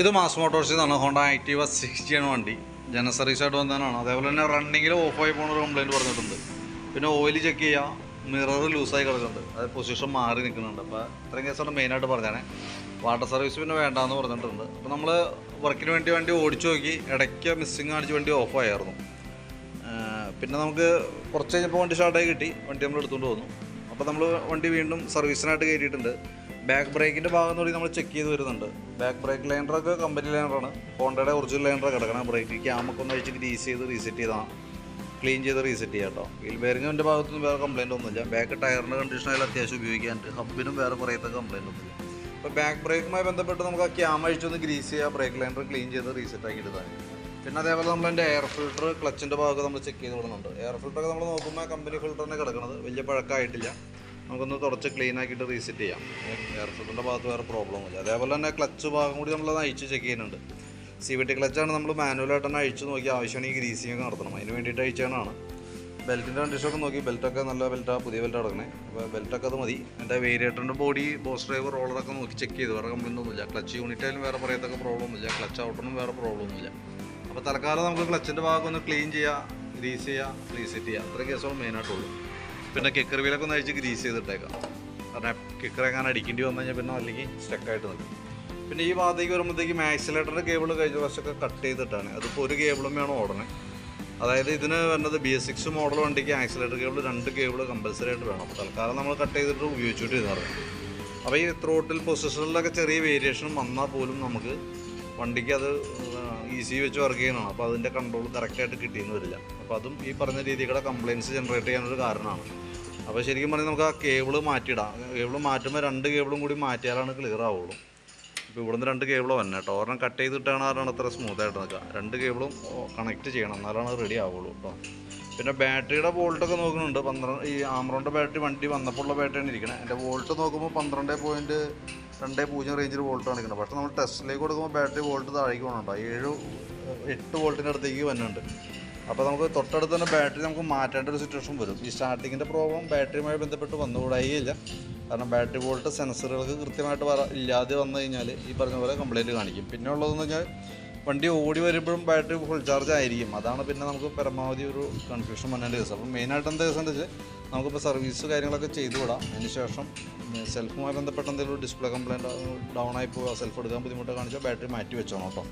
ഇത് മാസ് മോട്ടോഴ്സിൽ നിന്നാണ് Honda Activa sixty ആണ് വണ്ടി. ജന സർവീസ് ആയിട്ട് വന്നതാണ്. അതേപോലെ തന്നെ റണ്ണിങ്ങിൽ ഓഫായി പോകുന്ന ഒരു കംപ്ലയിന്റ് പറഞ്ഞിട്ടുണ്ട്. പിന്നെ ഓയിൽ ചെക്ക് ചെയ്യുക മിറർ ലൂസായി കിടക്കുന്നുണ്ട്. അത് പൊസിഷൻ മാറി നിൽക്കുന്നുണ്ട് അപ്പോൾ ഇത്രയും കേസാണ് മെയിനായിട്ട് പറഞ്ഞാണ് വാട്ടർ സർവീസ് പിന്നെ വേണ്ടാന്ന് പറഞ്ഞിട്ടുണ്ട്. അപ്പോൾ നമ്മൾ വർക്കിന് വേണ്ടി വണ്ടി ഓടിച്ചു നോക്കി ഇടയ്ക്ക് മിസ്സിങ് കാണിച്ച് വണ്ടി ഓഫായിരുന്നു പിന്നെ നമുക്ക് കുറച്ച് കഴിഞ്ഞപ്പോൾ വണ്ടി സ്റ്റാർട്ടായി കിട്ടി. വണ്ടി നമ്മൾ എടുത്തുകൊണ്ട് വന്നു. അപ്പോൾ നമ്മൾ വണ്ടി വീണ്ടും സർവീസിനായിട്ട് കയറ്റിയിട്ടുണ്ട് ബാക്ക് ബ്രേക്കിന്റെ ഭാഗം കൂടി നമ്മൾ ചെക്ക് ചെയ്ത് വരുന്നുണ്ട്. ബാക്ക് ബ്രേക്ക് ലൈനറൊക്കെ കമ്പനി ലൈനറാണ് ഹോണ്ടയുടെ ഒറിജിനൽ ലൈൻഡർ കിടക്കണം. ബ്രേക്ക് ക്യാമൊക്കെ ഒന്ന് അഴിച്ച് ഗ്രീസ് ചെയ്ത് റീസെറ്റ് ചെയ്താണ് ക്ലീൻ ചെയ്ത് റീസെറ്റ് ചെയ്യാം കേട്ടോ. വീൽ ബെയറിങ്ങിന്റെ ഭാഗത്തുനിന്ന് വേറെ കംപ്ലൈന്റ് ഒന്നുമില്ല. ബാക്ക് ടയറിന്റെ കണ്ടീഷൻ അത്യാവശ്യം ഉപയോഗിക്കാനുണ്ട്. ഹബിനും വേറെ പറയത്ത കംപ്ലൈന്റ് ഒന്നുമില്ല. അപ്പോൾ ബാക്ക് ബ്രേക്കുമായി ബന്ധപ്പെട്ട് നമുക്ക് ആ ക്യാം അഴിച്ചൊന്ന് ഗ്രീസ് ചെയ്യുക ബ്രേക്ക് ലൈനർ ക്ലീൻ ചെയ്ത് റീസെറ്റ് ആക്കി എടുത്താൽ പിന്നെ അതേപോലെ നമ്മൾ എന്റെ എയർ ഫിൽട്ടർ ക്ലച്ചിന്റെ ഭാഗമൊക്കെ നമ്മൾ ചെക്ക് ചെയ്ത് വിടുന്നുണ്ട്. എയർ ഫിൽറ്ററൊക്കെ നമ്മൾ നോക്കുമ്പോൾ കമ്പനി ഫിൽറ്ററിനെ കിടക്കുന്നത് വലിയ പഴക്കമായിട്ടില്ല. നമുക്കൊന്ന് തുടച്ച് ക്ലീൻ ആക്കിയിട്ട് റീസെറ്റ് ചെയ്യാം. എയർ ഫിൽറ്ററിന്റെ ഭാഗത്ത് വേറെ പ്രോബ്ലം ഇല്ല. അതേപോലെ തന്നെ ക്ലച്ച് ഭാഗം കൂടി നമ്മളത് അഴിച്ച് ചെക്ക് ചെയ്യുന്നുണ്ട്. സി വി ടി ക്ലച്ചാണ് നമ്മൾ മാനുവലായിട്ട് തന്നെ അഴിച്ച് നോക്കി ആവശ്യമാണെങ്കിൽ ഗ്രീസിംഗ് ഒക്കെ നടത്തണം. അതിന് വേണ്ടിയിട്ട് അഴിച്ചാണ് ബെൽറ്റിന്റെ കണ്ടീഷനൊക്കെ നോക്കി. ബെൽറ്റൊക്കെ നല്ല ബെൽറ്റാണ് പുതിയ ബെൽറ്റ് അടക്കണേ അപ്പോൾ ബെൽറ്റൊക്കെ അത് മതി. എന്റെ വേരിയേറ്ററിന്റെ ബോഡി ബോസ് ഡ്രൈവർ റോളറൊക്കെ നോക്കി ചെക്ക് ചെയ്തു. വേറെ കംപ്ലൈന്റ് ഒന്നുമില്ല ക്ലച്ച് യൂണിറ്റായാലും വേറെ പറയത്തൊക്കെ പ്രോബ്ലം ഒന്നുമില്ല ക്ലച്ച് ഔട്ടറിനും വേറെ പ്രോബ്ലം ഒന്നുമില്ല അപ്പോൾ തൽക്കാലം നമുക്ക് ക്ലച്ചിന്റെ ഭാഗം ഒന്ന് ക്ലീൻ ചെയ്യുക ഗ്രീസ് ചെയ്യുക റീസെറ്റ് ചെയ്യുക അത്രയും കേസുകൾ മെയിനായിട്ടുള്ളൂ പിന്നെ കിക്കർ ഒന്ന് അഴിച്ച് ഗ്രീസ് ചെയ്തിട്ടേക്കാം. കാരണം കിക്കർ എങ്ങനെ അടിക്കേണ്ടി വന്നു കഴിഞ്ഞാൽ പിന്നെ അല്ലെങ്കിൽ സ്റ്റക്കായിട്ട് നിൽക്കും. പിന്നെ ഈ ഭാഗത്തേക്ക് വരുമ്പോഴത്തേക്ക് മാക്സിലേറ്ററിന്റെ കേബിൾ കഴിഞ്ഞ വർഷമൊക്കെ കട്ട് ചെയ്തിട്ടാണ്. അതിപ്പോൾ ഒരു കേബിളും വേണം ഓടണേ. അതായത് ഇതിന് വരുന്നത് ബി എസ് സിക്സ് മോഡൽ വണ്ടിക്ക് ആക്സിലേറ്റർ കേബിൾ രണ്ട് കേബിൾ കമ്പൽസറി ആയിട്ട് വേണം. തൽക്കാലം നമ്മൾ കട്ട് ചെയ്തിട്ട് ഉപയോഗിച്ചിട്ട് ഇരുന്നത് അപ്പോൾ ഈ ത്രോട്ടിൽ പൊസിഷനിലൊക്കെ ചെറിയ വേരിയേഷൻ വന്നാൽ പോലും നമുക്ക് വണ്ടിക്ക് അത് ഈസി വെച്ച് വർക്ക് ചെയ്യണം അപ്പോൾ അതിന്റെ കൺട്രോൾ കറക്റ്റായിട്ട് കിട്ടിയെന്ന് വരില്ല. അപ്പോൾ അതും ഈ പറഞ്ഞ രീതിയിലൂടെ കംപ്ലയിൻസ് ജനറേറ്റ് ചെയ്യാനൊരു കാരണമാണ്. അപ്പോൾ ശരിക്കും പറഞ്ഞാൽ നമുക്ക് ആ കേബിൾ മാറ്റിയിടാം. കേബിൾ മാറ്റുമ്പോൾ രണ്ട് കേബിളും കൂടി മാറ്റിയാലാണ് ക്ലിയർ ആവുള്ളൂ. ഇപ്പോൾ ഇവിടുന്ന് രണ്ട് കേബിൾ വന്നെ കേട്ടോ ഒരെണ്ണം കട്ട് ചെയ്തിട്ടാണ് ആരാണ് അത്ര സ്മൂത്ത് ആയിട്ട് നിൽക്കുക. രണ്ട് കേബിളും കണക്ട് ചെയ്യണം. എന്നാലാണ് റെഡി ആവുള്ളൂ കേട്ടോ പിന്നെ ബാറ്ററിയുടെ വോൾട്ടൊക്കെ നോക്കുന്നുണ്ട്. പന്ത്രണ്ട് ഈ ആമറോണിന്റെ ബാറ്ററി വണ്ടി വന്നപ്പോൾ ഉള്ള ബാറ്ററിയാണ് ഇരിക്കുന്നത് എന്റെ വോൾട്ട് നോക്കുമ്പോൾ പന്ത്രണ്ട് പോയിന്റ് രണ്ട് പൂജ്യം റേഞ്ചിൽ വോൾട്ട് കാണിക്കുന്നത് പക്ഷേ നമ്മൾ ടെസ്റ്റിലേക്ക് കൊടുക്കുമ്പോൾ ബാറ്ററി വോൾട്ട് താഴേക്ക് പോകണുണ്ടോ ഏഴ് എട്ട് വോൾട്ടിന്റെ അടുത്തേക്ക് വരുന്നുണ്ട് അപ്പോൾ നമുക്ക് തൊട്ടടുത്ത് തന്നെ ബാറ്ററി നമുക്ക് മാറ്റേണ്ട ഒരു സിറ്റുവേഷൻ വരും. ഈ സ്റ്റാർട്ടിങ്ങിന്റെ പ്രോബ്ലം ബാറ്ററിയുമായി ബന്ധപ്പെട്ട് വന്നുകൂടായില്ല കാരണം ബാറ്ററി വോൾട്ട് സെൻസറുകൾക്ക് കൃത്യമായിട്ട് ഇല്ലാതെ വന്നു കഴിഞ്ഞാൽ ഈ പറഞ്ഞ പോലെ കംപ്ലൈന്റ് കാണിക്കും. പിന്നെ ഉള്ളതെന്ന് വെച്ചാൽ വണ്ടി ഓടി വരുമ്പോഴും ബാറ്ററി ഫുൾ ചാർജ് ആയിരിക്കും. അതാണ് പിന്നെ നമുക്ക് പരമാവധി ഒരു കൺഫ്യൂഷൻ വന്നേണ്ട ദിവസം അപ്പം മെയിനായിട്ട് എന്താ ദിവസം വെച്ചാൽ നമുക്കിപ്പോൾ സർവീസ് കാര്യങ്ങളൊക്കെ ചെയ്തു വിടാം. അതിന് ശേഷം സെൽഫുമായി ബന്ധപ്പെട്ട എന്തെങ്കിലും ഡിസ്പ്ലേ കംപ്ലൈന്റ് ഡൗൺ ആയി പോവുക സെൽഫ് എടുക്കാൻ ബുദ്ധിമുട്ട് കാണിച്ചാൽ ബാറ്ററി മാറ്റി വെച്ചോണം കേട്ടോ.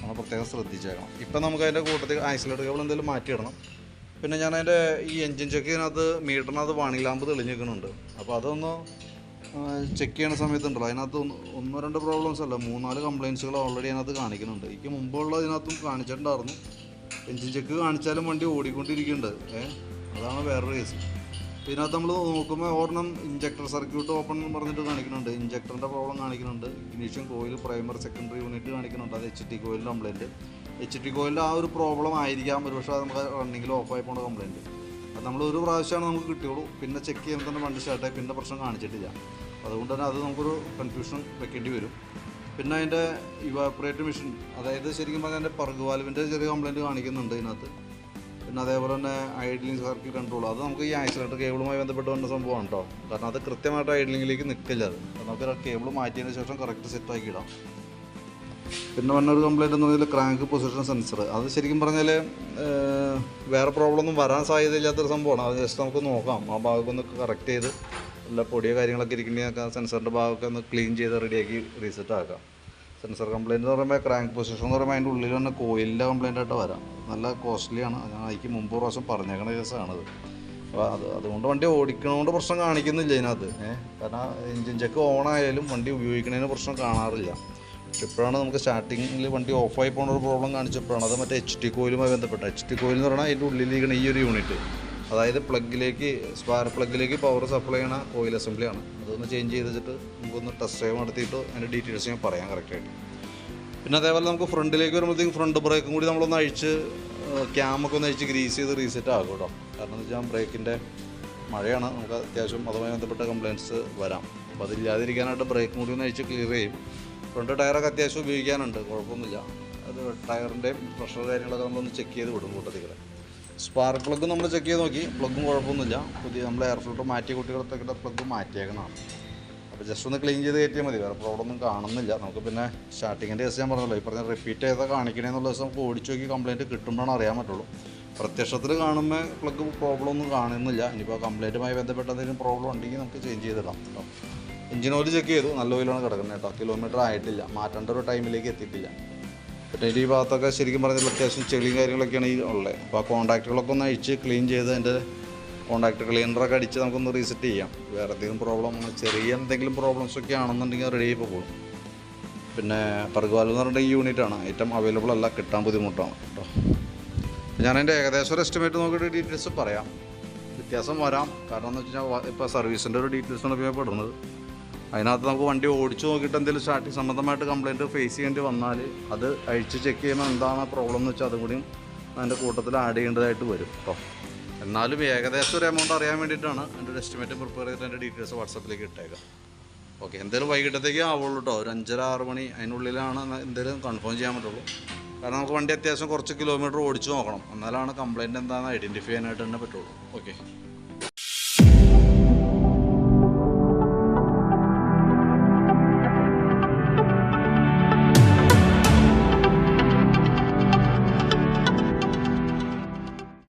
നമ്മൾ പ്രത്യേകം ശ്രദ്ധിച്ചേക്കണം. ഇപ്പം നമുക്ക് അതിന്റെ കൂട്ടത്തിൽ ഐസൊലേറ്റ് കേബിൾ എന്തെങ്കിലും മാറ്റിയിടണം പിന്നെ ഞാൻ അതിന്റെ ഈ എൻജിൻ ചെക്ക് ചെയ്യുന്നതിനകത്ത് മീറ്ററിനകത്ത് വാണി ലാമ്പ് തെളിഞ്ഞിരിക്കുന്നുണ്ട്. അപ്പോൾ അതൊന്ന് ചെക്ക് ചെയ്യുന്ന സമയത്തുണ്ടല്ലോ. അതിനകത്ത് ഒന്ന് രണ്ടോ പ്രോബ്ലംസ് അല്ല. മൂന്നാൽ കംപ്ലയിൻസുകൾ ഓൾറെഡി അതിനകത്ത് കാണിക്കുന്നുണ്ട്. എനിക്ക് മുമ്പുള്ള ഇതിനകത്തും കാണിച്ചിട്ടുണ്ടായിരുന്നു. എൻജിൻ ചെക്ക് കാണിച്ചാലും വണ്ടി ഓടിക്കൊണ്ടിരിക്കുന്നുണ്ട്. ഏഹ് അതാണ് വേറൊരു കേസ് ഇതിനകത്ത് നമ്മൾ നോക്കുമ്പോൾ ഒരെണ്ണം ഇഞ്ചക്ടർ സർക്യൂട്ട് ഓപ്പൺ പറഞ്ഞിട്ട് കാണിക്കുന്നുണ്ട്. ഇഞ്ചക്ടറിന്റെ പ്രോബ്ലം കാണിക്കുന്നുണ്ട്. Ignition coil primary secondary unit കാണിക്കുന്നുണ്ട്. അത് എച്ച് ടി കോയിലിന്റെ കംപ്ലയിന്റ് എച്ച് ടി കോയിലിന്റെ ആ ഒരു പ്രോബ്ലം ആയിരിക്കാം. ഒരു പക്ഷേ നമുക്ക് റണ്ണിങ്ങിൽ ഓഫായി പോണ കംപ്ലൈന്റ് അത് നമ്മൾ ഒരു പ്രാവശ്യമാണ് നമുക്ക് കിട്ടിയുള്ളൂ. പിന്നെ ചെക്ക് ചെയ്യുമ്പോൾ തന്നെ വണ്ടി സ്റ്റാർട്ടായി പിന്നെ പ്രശ്നം കാണിച്ചിട്ടില്ല. അതുകൊണ്ട് തന്നെ അത് നമുക്കൊരു കൺഫ്യൂഷൻ വെക്കേണ്ടി വരും. പിന്നെ അതിന്റെ ഇവാപ്പറേറ്റ് മെഷീൻ അതായത് ശരിക്കും പറഞ്ഞാൽ അതിന്റെ പറക് വാൽവിന്റെ ചെറിയ കംപ്ലയിന്റ് കാണിക്കുന്നുണ്ട് ഇതിനകത്ത്. പിന്നെ അതേപോലെ തന്നെ ഐഡ്ലിംഗ് സർക്കിൾ കൺട്രോൾ അത് നമുക്ക് ഈ ആക്സിലേറ്റർ കേബിളുമായി ബന്ധപ്പെട്ട് വന്ന സംഭവമാണ് കേട്ടോ കാരണം അത് കൃത്യമായിട്ട് ഐഡ്ലിങ്ങിലേക്ക് നിൽക്കില്ല അത്. നമുക്ക് കേബിൾ മാറ്റിയതിന് ശേഷം കറക്റ്റ് സെറ്റ് ആക്കി ഇടാം. പിന്നെ വന്നൊരു കംപ്ലൈന്റ് എന്ന് പറഞ്ഞാൽ ക്രാങ്ക് പൊസിഷൻ സെൻസർ അത് ശരിക്കും പറഞ്ഞാൽ വേറെ പ്രോബ്ലം ഒന്നും വരാൻ സാധ്യതയില്ലാത്തൊരു സംഭവമാണ്. അത് ജസ്റ്റ് നമുക്ക് നോക്കാം. ആ ഭാഗമൊക്കെ ഒന്ന് കറക്റ്റ് ചെയ്ത് നല്ല പൊടിയോ കാര്യങ്ങളൊക്കെ ഇരിക്കണമെങ്കിൽ സെൻസറിന്റെ ഭാഗമൊക്കെ ഒന്ന് ക്ലീൻ ചെയ്ത് റെഡിയാക്കി റീസെറ്റ് ആക്കാം. സെൻസർ കംപ്ലൈന്റ് എന്ന് പറയുമ്പോൾ ക്രാങ്ക് പൊസിഷൻ എന്ന് പറയുമ്പോൾ അതിന്റെ ഉള്ളിൽ തന്നെ കോയിലിന്റെ കംപ്ലൈന്റ് ആയിട്ട് വരാം. നല്ല കോസ്റ്റ്ലിയാണ് ഞാൻ അതിക്ക് മുമ്പ് പ്രാവശ്യം പറഞ്ഞേക്കണ കേസാണത് അപ്പോൾ അത് അതുകൊണ്ട് വണ്ടി ഓടിക്കണതുകൊണ്ട് പ്രശ്നം കാണിക്കുന്നില്ല ഇതിനകത്ത്. ഏഹ് കാരണം എഞ്ചിൻ ചെക്ക് ഓൺ വണ്ടി ഉപയോഗിക്കുന്നതിന് പ്രശ്നം കാണാറില്ല. ഇപ്പോഴാണ് നമുക്ക് സ്റ്റാർട്ടിങ്ങിൽ വണ്ടി ഓഫായി പോകുന്ന ഒരു പ്രോബ്ലം കാണിച്ചപ്പോഴാണ്. അത് മറ്റേ എച്ച് ടി കോയിലുമായി ബന്ധപ്പെട്ട. എച്ച് ടി കോയിൽ എന്ന് പറഞ്ഞാൽ അതിന്റെ ഉള്ളിലിരിക്കുന്ന ഈ ഒരു യൂണിറ്റ് അതായത് പ്ലഗിലേക്ക് സ്പാർ പ്ലഗിലേക്ക് പവർ സപ്ലൈ ചെയ്യണ കോയിൽ അസംബ്ലിയാണ് അതൊന്ന് ചേഞ്ച് ചെയ്ത് വെച്ചിട്ട് നമുക്കൊന്ന് ടെസ്റ്റ് ഡ്രൈവ് നടത്തിയിട്ട് അതിന്റെ ഡീറ്റെയിൽസ് ഞാൻ പറയാം കറക്റ്റായിട്ട് പിന്നെ അതേപോലെ നമുക്ക് ഫ്രണ്ടിലേക്ക് വരുമ്പോഴത്തേക്കും ഫ്രണ്ട് ബ്രേക്കും കൂടി നമ്മളൊന്ന് അഴിച്ച് ക്യാമൊക്കെ ഒന്ന് അഴിച്ച് ഗ്രീസ് ചെയ്ത് റീസെറ്റ് ആകും കേട്ടോ. കാരണം എന്ന് വെച്ചാൽ ബ്രേക്കിന്റെ മഴയാണ്. നമുക്ക് അത്യാവശ്യം അതുമായി ബന്ധപ്പെട്ട കംപ്ലയിൻസ് വരാം. അപ്പോൾ അതില്ലാതിരിക്കാനായിട്ട് ബ്രേക്കും കൂടി ഒന്ന് അഴിച്ച് ക്ലിയർ ചെയ്യും. ഫ്രണ്ട് ടയറൊക്കെ അത്യാവശ്യം ഉപയോഗിക്കാനുണ്ട് കുഴപ്പമൊന്നുമില്ല. അത് ടയറിന്റെയും പ്രഷർ കാര്യങ്ങളൊക്കെ നമ്മളൊന്ന് ചെക്ക് ചെയ്ത് വിടും കൂട്ടത്തിൽ സ്പാർക്ക് പ്ലഗ് നമ്മൾ ചെക്ക് ചെയ്ത് നോക്കി. പ്ലഗും കുഴപ്പമൊന്നുമില്ല. പുതിയ നമ്മൾ എയർ ഫിൽട്ടർ മാറ്റിയ കുട്ടികളത്തൊക്കെ പ്ലഗ് മാറ്റിയേക്കണം അപ്പോൾ ജസ്റ്റ് ഒന്ന് ക്ലീൻ ചെയ്ത് കയറ്റിയാൽ മതി. വേറെ പ്രോബ്ലം ഒന്നും കാണുന്നില്ല. നമുക്ക് പിന്നെ സ്റ്റാർട്ടിങ്ങിന്റെ ദിവസം ഞാൻ പറഞ്ഞല്ലോ ഈ പറഞ്ഞ റിപ്പീറ്റ് ചെയ്താൽ കാണിക്കണേന്നുള്ള ദിവസം നമുക്ക് ഓടിച്ചു നോക്കി കംപ്ലയിന്റ് കിട്ടുമ്പോഴാണ് അറിയാൻ പറ്റുള്ളൂ. പ്രത്യക്ഷത്തിൽ കാണുമ്പോൾ പ്ലഗ് പ്രോബ്ലം ഒന്നും കാണുന്നില്ല. ഇനിയിപ്പോൾ കംപ്ലയിന്റുമായി ബന്ധപ്പെട്ട എന്തെങ്കിലും പ്രോബ്ലം ഉണ്ടെങ്കിൽ നമുക്ക് ചേഞ്ച് ചെയ്തിടാം കേട്ടോ എഞ്ചിൻ ഓയിൽ ചെക്ക് ചെയ്തു. നല്ല ഓയിലാണ് കിടക്കുന്നത് കേട്ടോ. കിലോമീറ്റർ ആയിട്ടില്ല. മാറ്റേണ്ട ഒരു ടൈമിലേക്ക് എത്തിയിട്ടില്ല. പിന്നെ ഈ ഭാഗത്തൊക്കെ ശരിക്കും പറഞ്ഞാൽ അത്യാവശ്യം ചെളിയും കാര്യങ്ങളൊക്കെയാണ് ഈ ഉള്ളത്. അപ്പോൾ ആ കോൺടാക്റ്റുകളൊക്കെ ഒന്ന് അഴിച്ച് ക്ലീൻ ചെയ്ത് അതിന്റെ കോൺടാക്ട് ക്ലീനറൊക്കെ അടിച്ച് നമുക്കൊന്ന് റീസെറ്റ് ചെയ്യാം. വേറെ എന്തെങ്കിലും പ്രോബ്ലം ചെറിയ എന്തെങ്കിലും പ്രോബ്ലംസ് ഒക്കെ ആണെന്നുണ്ടെങ്കിൽ റെഡി ആയി പോകും. പിന്നെ പർഗുവാൽ എന്ന് പറഞ്ഞിട്ട് ഈ യൂണിറ്റാണ് ഐറ്റം അവൈലബിൾ അല്ല. കിട്ടാൻ ബുദ്ധിമുട്ടാണ് കേട്ടോ. ഞാൻ അതിന്റെ ഏകദേശം ഒരു എസ്റ്റിമേറ്റ് നോക്കിയിട്ട് ഡീറ്റെയിൽസ് പറയാം. വ്യത്യാസം വരാം. കാരണം എന്ന് വെച്ച് കഴിഞ്ഞാൽ ഇപ്പോൾ സർവീസിന്റെ ഒരു ഡീറ്റെയിൽസാണ് ഉപയോഗപ്പെടുന്നത് അതിനകത്ത് നമുക്ക് വണ്ടി ഓടിച്ചു നോക്കിയിട്ട് എന്തെങ്കിലും സ്റ്റാർട്ടിങ് സംബന്ധമായിട്ട് കംപ്ലയിന്റ് ഫേസ് ചെയ്യേണ്ടി വന്നാൽ അത് അഴിച്ച് ചെക്ക് ചെയ്യുമ്പോൾ എന്താണ് പ്രോബ്ലം എന്ന് വെച്ചാൽ അതും കൂടിയും അതിന്റെ കൂട്ടത്തിൽ ആഡ് ചെയ്യേണ്ടതായിട്ട് വരും കേട്ടോ എന്നാലും ഏകദേശം ഒരു എമൗണ്ട് അറിയാൻ വേണ്ടിയിട്ടാണ് എന്റെ ഒരു എസ്റ്റിമേറ്റ് പ്രിപ്പയർ ചെയ്തിട്ട് എന്റെ ഡീറ്റെയിൽസ് വാട്സപ്പിലേക്ക് ഇട്ടേക്കാം. ഓക്കെ എന്തെങ്കിലും വൈകിട്ടത്തേക്ക് ആവുള്ളൂ കേട്ടോ ഒരു അഞ്ചര ആറ് മണി അതിനുള്ളിലാണ് എന്തെങ്കിലും കൺഫേം ചെയ്യാൻ പറ്റുള്ളൂ. കാരണം നമുക്ക് വണ്ടി അത്യാവശ്യം കുറച്ച് കിലോമീറ്റർ ഓടിച്ചു നോക്കണം. എന്നാലാണ് കംപ്ലയിന്റ് എന്താണെന്ന് ഐഡന്റിഫൈ ചെയ്യാനായിട്ട് തന്നെ പറ്റുള്ളൂ. ഓക്കെ